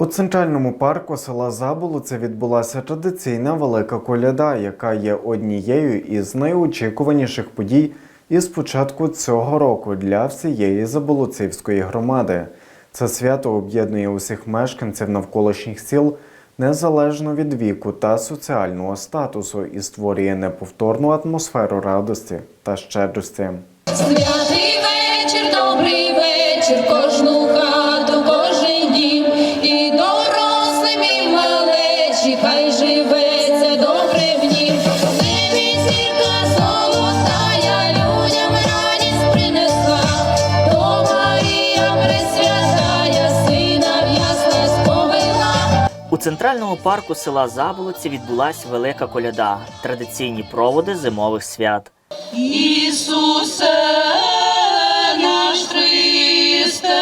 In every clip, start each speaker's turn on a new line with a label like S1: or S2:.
S1: У центральному парку села Заболоце відбулася традиційна велика коляда, яка є однією із найочікуваніших подій із початку цього року для всієї Заболоцівської громади. Це свято об'єднує усіх мешканців навколишніх сіл незалежно від віку та соціального статусу і створює неповторну атмосферу радості та щедрості.
S2: Святий вечір, добрий вечір,
S3: центральному парку села Заболоці відбулася велика коляда, традиційні проводи зимових свят.
S2: Ісусе, наш Христе,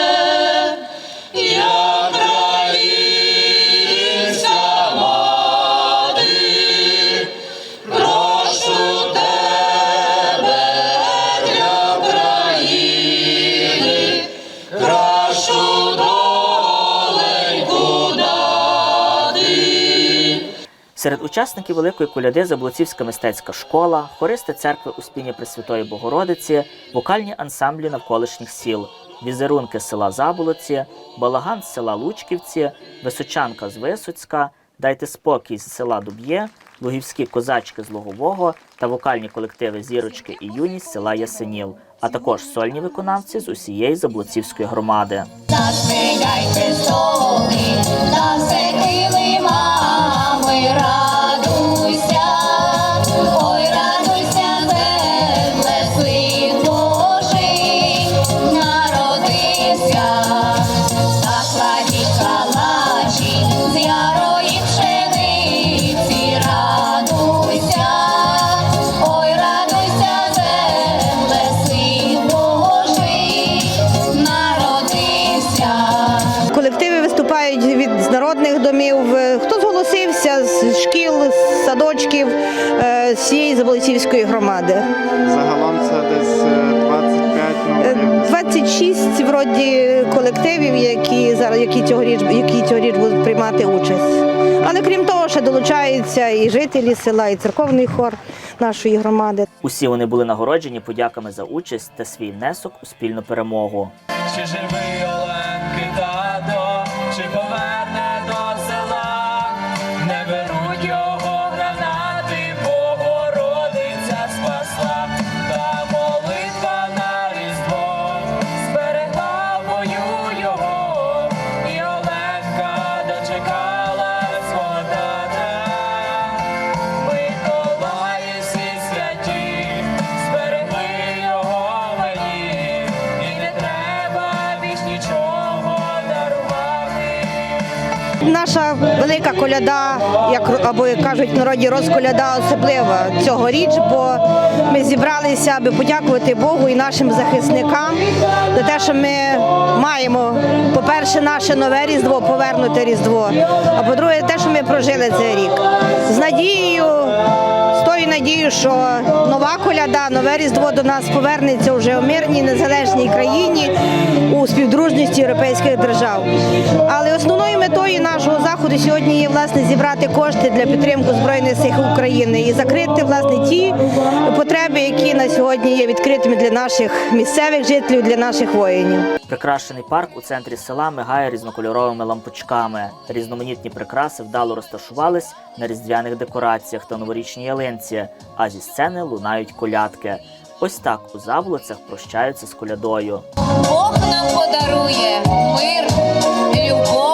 S3: Серед учасників великої коляди Заблоцівська мистецька школа, хористи церкви Успіння Пресвятої Богородиці, вокальні ансамблі навколишніх сіл, візерунки села Заболоці, балаган з села Лучківці, Височанка з Висоцька, Дайте спокій з села Дуб'є, Лугівські козачки з Лугового та вокальні колективи Зірочки і Юність села Ясенів, а також сольні виконавці з усієї Заблоцівської громади.
S2: Засміяйте столи, засекили
S4: громади.
S5: Загалом це десь е, 25
S4: Е,
S5: номерів.
S4: 26 вроді колективів, які зараз які цьогоріч, які цьогоріч будуть приймати участь. Але крім того, ще долучаються і жителі села, і церковний хор нашої громади.
S3: Усі вони були нагороджені подяками за участь та свій внесок у спільну перемогу.
S6: Чи живий Оленки
S4: Наша велика коляда, як або як кажуть в народі, розколяда особлива цьогоріч, бо ми зібралися, аби подякувати Богу і нашим захисникам за те, що ми маємо, по-перше, наше нове різдво, повернути різдво. А по-друге, те, що ми прожили цей рік. З надією, що нова коляда, нове різдво до нас повернеться вже у мирній незалежній країні у співдружності європейських держав. Але основною метою нашого заходу сьогодні є власне зібрати кошти для підтримки збройних сил України і закрити власне ті потреби, які на сьогодні є відкритими для наших місцевих жителів, для наших воїнів.
S3: Прикрашений парк у центрі села мигає різнокольоровими лампочками. Різноманітні прикраси вдало розташувались на різдвяних декораціях та новорічній ялинці, а зі сцени лунають колядки. Ось так у Заволоцях прощаються з колядою.
S2: Бог нам подарує мир, любов,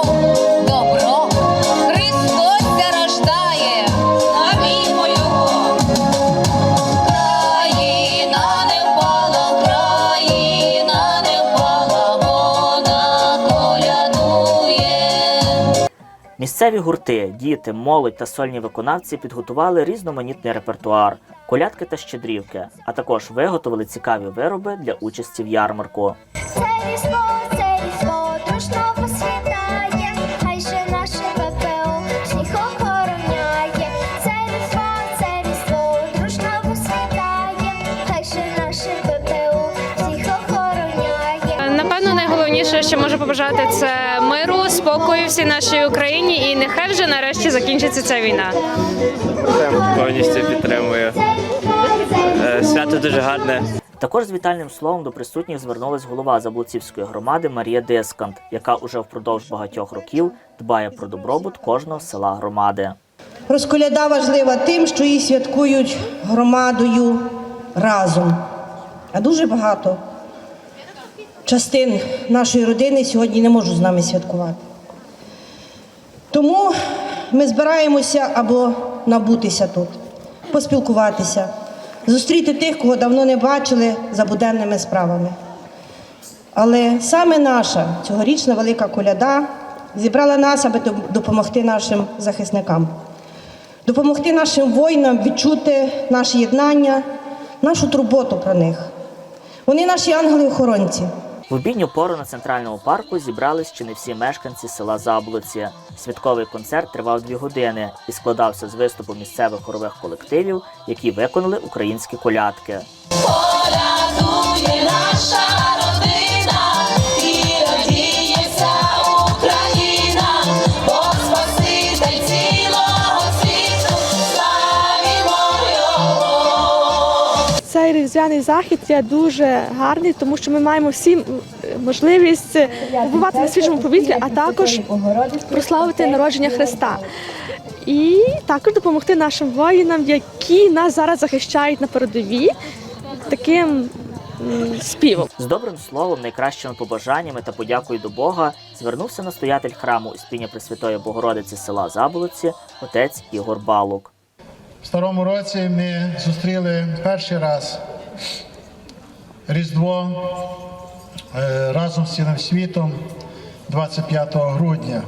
S3: Місцеві гурти, діти, молодь та сольні виконавці підготували різноманітний репертуар, колядки та щедрівки, а також виготовили цікаві вироби для участі в ярмарку.
S7: Найголовніше, що можу побажати, це миру, спокою всій нашій Україні, і нехай вже нарешті закінчиться ця війна.
S8: Повністю підтримую. Е, Свято дуже гарне.
S3: Також з вітальним словом до присутніх звернулась голова Заблуцівської громади Марія Дискант, яка уже впродовж багатьох років дбає про добробут кожного села громади.
S4: Розколяда важлива тим, що її святкують громадою разом. А дуже багато частин нашої родини сьогодні не можуть з нами святкувати. Тому ми збираємося або набутися тут, поспілкуватися, зустріти тих, кого давно не бачили за буденними справами. Але саме наша цьогорічна велика коляда зібрала нас, аби допомогти нашим захисникам, допомогти нашим воїнам відчути наше єднання, нашу турботу про них. Вони наші ангели-охоронці.
S3: В обідню пору на центральному парку зібрались чи не всі мешканці села Заблоці. Святковий концерт тривав дві години і складався з виступу місцевих хорових колективів, які виконали українські колядки.
S9: Цей захід є дуже гарний, тому що ми маємо всі можливість побувати на свіжому повітрі, а також прославити народження Христа. І також допомогти нашим воїнам, які нас зараз захищають на передовій таким співом.
S3: З добрим словом, найкращими побажаннями та подякою до Бога звернувся настоятель храму Успіння Пресвятої Богородиці села Заболоці, отець Ігор Балук.
S10: В старому році ми зустріли перший раз Різдво е, разом з цілим світом 25 грудня.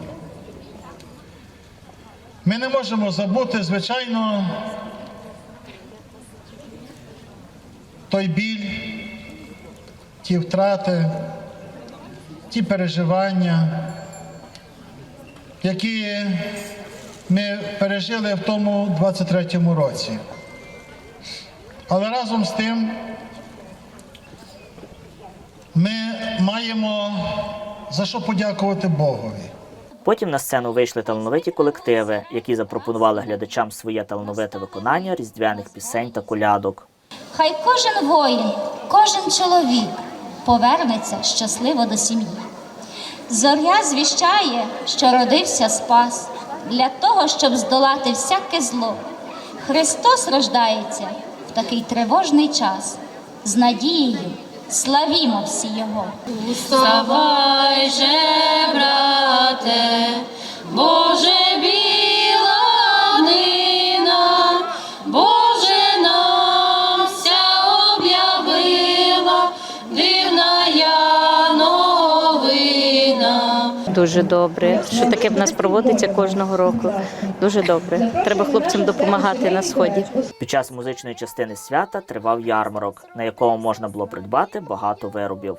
S10: Ми не можемо забути, звичайно, той біль, ті втрати, ті переживання, які ми пережили в тому 23-му році. Але разом з тим ми маємо за що подякувати Богові.
S3: Потім на сцену вийшли талановиті колективи, які запропонували глядачам своє талановите виконання різдвяних пісень та колядок.
S11: Хай кожен воїн, кожен чоловік повернеться щасливо до сім'ї. Зоря звіщає, що родився спас для того, щоб здолати всяке зло. Христос рождається такий тривожний час. З надією славімо всі Його.
S2: Уставай же, брате,
S12: Дуже добре, що таке в нас проводиться кожного року. Дуже добре. Треба хлопцям допомагати на сході.
S3: Під час музичної частини свята тривав ярмарок, на якому можна було придбати багато виробів.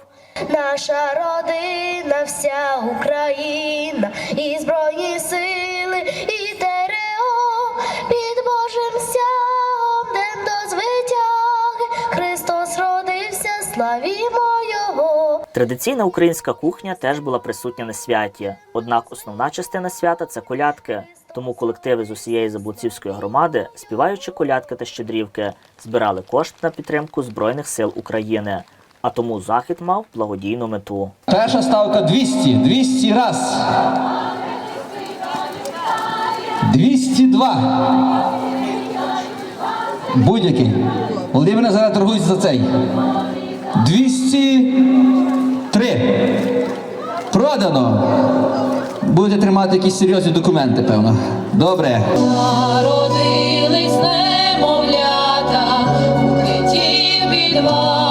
S11: Наша родина, вся Україна, і збройні сили, і
S3: Традиційна українська кухня теж була присутня на святі. Однак основна частина свята це колядки. Тому колективи з усієї Заблуцівської громади, співаючи колядки та щедрівки, збирали кошти на підтримку Збройних сил України. А тому захід мав благодійну мету.
S13: Перша ставка 200. 200 раз. 202. Будь-який. Володимир зараз торгується за цей. 203. Продано. Будете тримати якісь серйозні документи, певно. Добре.
S2: Народились немовлята, укриті в підвалі,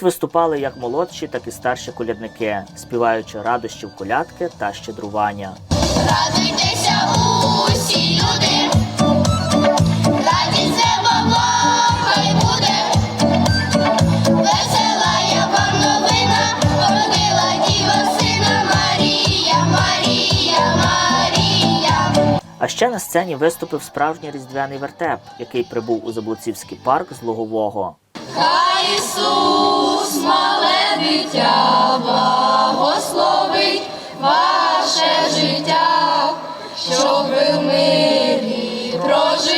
S3: Тут виступали як молодші, так і старші колядники, співаючи радощів колядки та щедрування.
S11: Радуйтеся усі люди,
S2: радіться бабло, хай буде, весела я вам новина,
S14: породила діва сина
S2: Марія, Марія, Марія.
S3: А ще на сцені виступив справжній різдвяний вертеп, який прибув у Заблоцівський парк з Логового.
S2: Хай Ісус, мале дитя, благословить ваше життя, щоб ви в мирі проживали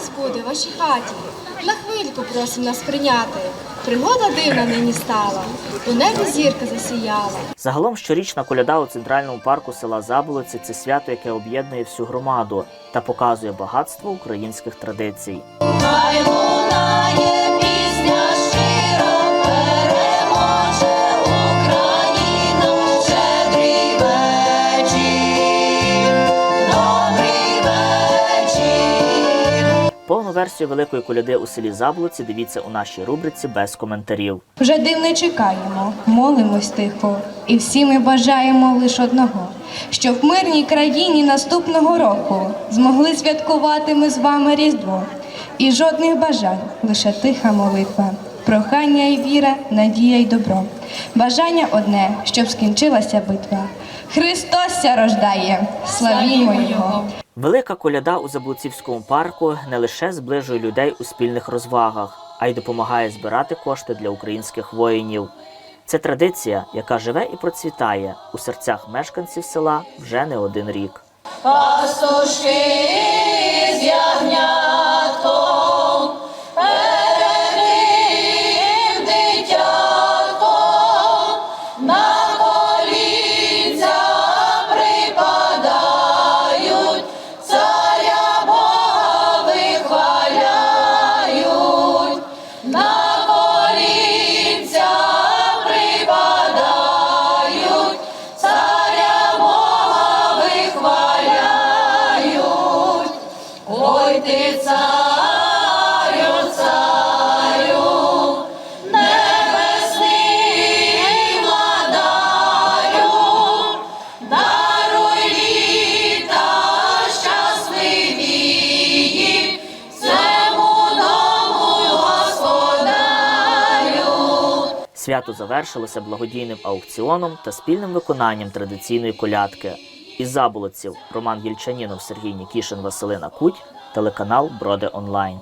S9: радість буде в вашій хаті. На хвильку просимо нас прийняти. Пригода дивна нині стала, у небі зірка засіяла.
S3: Загалом щорічна коляда у центральному парку села Заболиці це свято, яке об'єднує всю громаду та показує багатство українських традицій. Версію великої коляди у селі Заблоці дивіться у нашій рубриці без коментарів.
S9: Вже див не чекаємо, молимось тихо, і всі ми бажаємо лише одного, щоб в мирній країні наступного року змогли святкувати ми з вами Різдво. І жодних бажань, лише тиха молитва, прохання і віра, надія й добро. Бажання одне, щоб скінчилася битва. Христос ся рождає, славімо Його!
S3: Велика коляда у Заблуцівському парку не лише зближує людей у спільних розвагах, а й допомагає збирати кошти для українських воїнів. Це традиція, яка живе і процвітає у серцях мешканців села вже не один рік.
S2: Пастушки з ягнятком,
S3: Свято завершилося благодійним аукціоном та спільним виконанням традиційної колядки. Із заболоців Роман Єльчанінов, Сергій Нікішин, Василина Куть, телеканал Броди Онлайн.